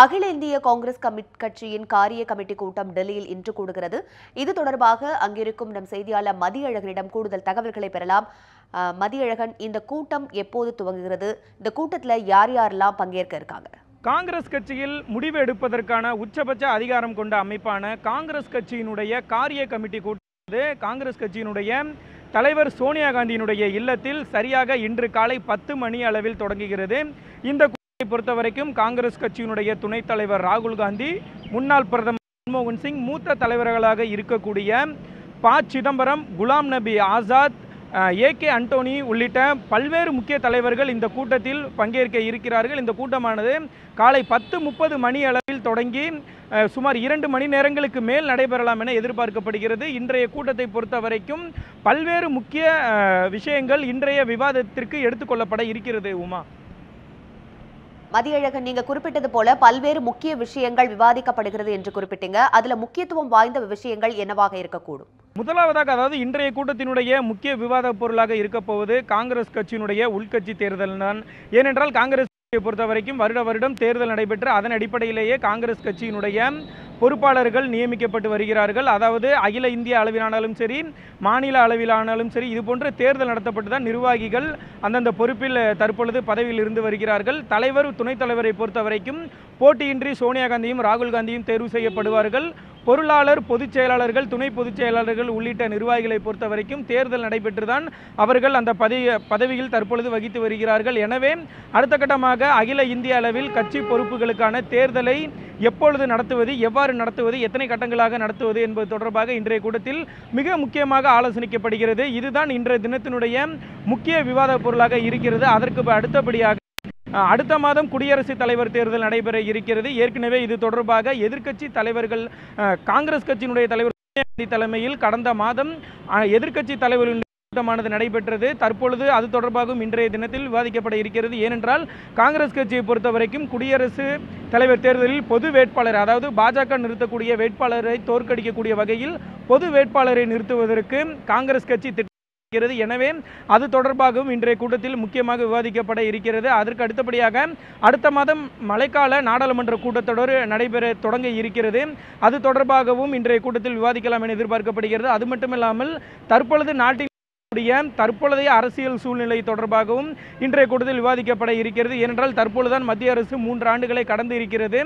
அகில இந்திய காங்கிரஸ் கட்சியின் காரிய கமிட்டி கூட்டம் டெல்லியில் இன்று கூடுகிறது. இது தொடர்பாக அங்கிருக்கும் நம் செய்தியாளர் மதியழகனிடம் கூடுதல் தகவல்களை பெறலாம். மதியழகன் இந்த கூட்டம் எப்போது துவங்குகிறது? இந்த கூட்டத்தில் யார் யாரெல்லாம் பங்கேற்க இருக்காங்க? காங்கிரஸ் கட்சியில் முடிவு எடுப்பதற்கான உச்சபட்ச அதிகாரம் கொண்ட அமைப்பான காங்கிரஸ் கட்சியினுடைய காரிய கமிட்டி கூட்டம் காங்கிரஸ் கட்சியினுடைய தலைவர் சோனியா காந்தியினுடைய இல்லத்தில் சரியாக இன்று காலை பத்து மணி அளவில் தொடங்குகிறது. இந்த பொறுத்த வரைக்கும் காங்கிரஸ் கட்சியினுடைய துணைத் தலைவர் ராகுல் காந்தி முன்னாள் பிரதமர் மன்மோகன் சிங் மூத்த தலைவர்களாக இருக்கக்கூடிய ப. சிதம்பரம் குலாம் நபி ஆசாத் ஏ. கே. அண்டோனி உள்ளிட்ட பல்வேறு முக்கிய தலைவர்கள் இந்த கூட்டத்தில் பங்கேற்க இருக்கிறார்கள். இந்த கூட்டமானது காலை பத்து முப்பது மணி அளவில் தொடங்கி சுமார் இரண்டு மணி நேரங்களுக்கு மேல் நடைபெறலாம் என எதிர்பார்க்கப்படுகிறது. இன்றைய கூட்டத்தை பொறுத்த வரைக்கும் பல்வேறு முக்கிய விஷயங்கள் இன்றைய விவாதத்திற்கு எடுத்துக்கொள்ளப்பட இருக்கிறது உமா? மதியழகன் நீங்க குறிப்பிட்டது போல பல்வேறு முக்கிய விஷயங்கள் விவாதிக்கப்படுகிறது என்று குறிப்பிட்டீங்க. அதுல முக்கியத்துவம் வாய்ந்த விஷயங்கள் என்னவாக இருக்கக்கூடும்? முதலாவதாக அதாவது இன்றைய கூட்டத்தினுடைய முக்கிய விவாத பொருளாக இருக்க போவது காங்கிரஸ் கட்சியினுடைய உள்கட்சி தேர்தல் தான் ஏனென்றால் காங்கிரஸ் பொறுத்த வரைக்கும் வருட வருடம் தேர்தல் நடைபெற்று அதன் அடிப்படையிலேயே காங்கிரஸ் கட்சியினுடைய பொறுப்பாளர்கள் நியமிக்கப்பட்டு வருகிறார்கள். அதாவது அகில இந்திய அளவிலானாலும் சரி மாநில அளவிலானாலும் சரி இது போன்ற தேர்தல் நடத்தப்பட்டு தான் நிர்வாகிகள் அந்தந்த பொறுப்பில் தற்பொழுது பதவியில் இருந்து வருகிறார்கள். தலைவர் துணைத் தலைவரை பொறுத்த வரைக்கும் போட்டியின்றி சோனியா காந்தியும் ராகுல் காந்தியும் தேர்வு செய்யப்படுவார்கள். பொருளாளர் பொதுச் செயலாளர்கள் துணை பொதுச் செயலாளர்கள் உள்ளிட்ட நிர்வாகிகளை பொறுத்த வரைக்கும் தேர்தல் நடைபெற்றுதான் அவர்கள் அந்த பதவி பதவியில் தற்பொழுது வகித்து வருகிறார்கள். எனவே அடுத்த கட்டமாக அகில இந்திய அளவில் கட்சி பொறுப்புகளுக்கான தேர்தலை எப்பொழுது நடத்துவது எவ்வாறு நடத்துவது எத்தனை கட்டங்களாக நடத்துவது என்பது தொடர்பாக இன்றைய கூட்டத்தில் மிக முக்கியமாக ஆலோசனைக்கப்படுகிறது. இதுதான் இன்றைய தினத்தினுடைய முக்கிய விவாத பொருளாக இருக்கிறது. அதற்கு அடுத்தபடியாக அடுத்த மாதம் குடியரசுத் தலைவர் தேர்தல் நடைபெற இருக்கிறது. ஏற்கனவே இது தொடர்பாக எதிர்க்கட்சி தலைவர்கள் காங்கிரஸ் கட்சியினுடைய தலைவர் காந்தி தலைமையில் கடந்த மாதம் எதிர்க்கட்சி தலைவர்களின் கூட்டமானது நடைபெற்றது. தற்பொழுது அது தொடர்பாகவும் இன்றைய தினத்தில் விவாதிக்கப்பட இருக்கிறது. ஏனென்றால் காங்கிரஸ் கட்சியை பொறுத்த வரைக்கும் குடியரசு தலைவர் தேர்தலில் பொது வேட்பாளர் அதாவது பாஜக நிறுத்தக்கூடிய வேட்பாளரை தோற்கடிக்கக்கூடிய வகையில் பொது வேட்பாளரை நிறுத்துவதற்கு காங்கிரஸ் கட்சி திட்டம் இருக்கிறது. எனவே அது தொடர்பாகவும் இன்றைய கூட்டத்தில் முக்கியமாக விவாதிக்கப்பட இருக்கிறது. அதற்கு அடுத்தபடியாக அடுத்த மாதம் மழைக்கால நாடாளுமன்ற கூட்டத்தொடர் நடைபெற தொடங்க இருக்கிறது. அது தொடர்பாகவும் இன்றைய கூட்டத்தில் விவாதிக்கலாம் என எதிர்பார்க்கப்படுகிறது. அது மட்டுமில்லாமல் தற்பொழுது நாட்டின் தற்பொழுதைய அரசியல் சூழ்நிலை தொடர்பாகவும் இன்றைய கூட்டத்தில் விவாதிக்கப்பட இருக்கிறது. ஏனென்றால் தற்பொழுதுதான் மத்திய அரசு மூன்று ஆண்டுகளை கடந்து இருக்கிறது.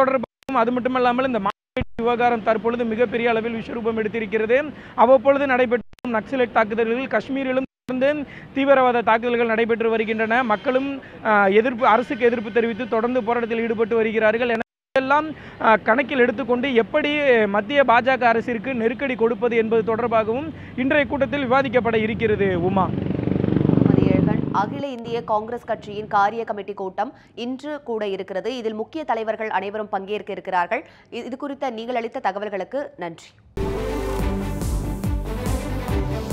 தொடர்பாகவும் அது மட்டுமல்லாமல் இந்த மாநில விவகாரம் தற்பொழுது மிகப்பெரிய அளவில் விஸ்வரூபம் எடுத்திருக்கிறது. அவ்வப்பொழுது நடைபெற்ற நக்சலைட் தாக்குதல்களில் காஷ்மீரிலும் தொடர்ந்து தீவிரவாத தாக்குதல்கள் நடைபெற்று வருகின்றன. மக்களும் எதிர்ப்பு அரசுக்கு எதிர்ப்பு தெரிவித்து தொடர்ந்து போராட்டத்தில் ஈடுபட்டு வருகிறார்கள். என எல்லாம் கணக்கில் எடுத்துக்கொண்டு எப்படி மத்திய பாஜக அரசிற்கு நெருக்கடி கொடுப்பது என்பது தொடர்பாகவும் இன்றைய கூட்டத்தில் விவாதிக்கப்பட இருக்கிறது. உமா. அகில இந்திய காங்கிரஸ் கட்சியின் காரிய கமிட்டி கூட்டம் இன்று கூட இருக்கிறது. இதில் முக்கிய தலைவர்கள் அனைவரும் பங்கேற்க இருக்கிறார்கள். இது குறித்த நீங்கள் அளித்த தகவல்களுக்கு நன்றி. Thank you.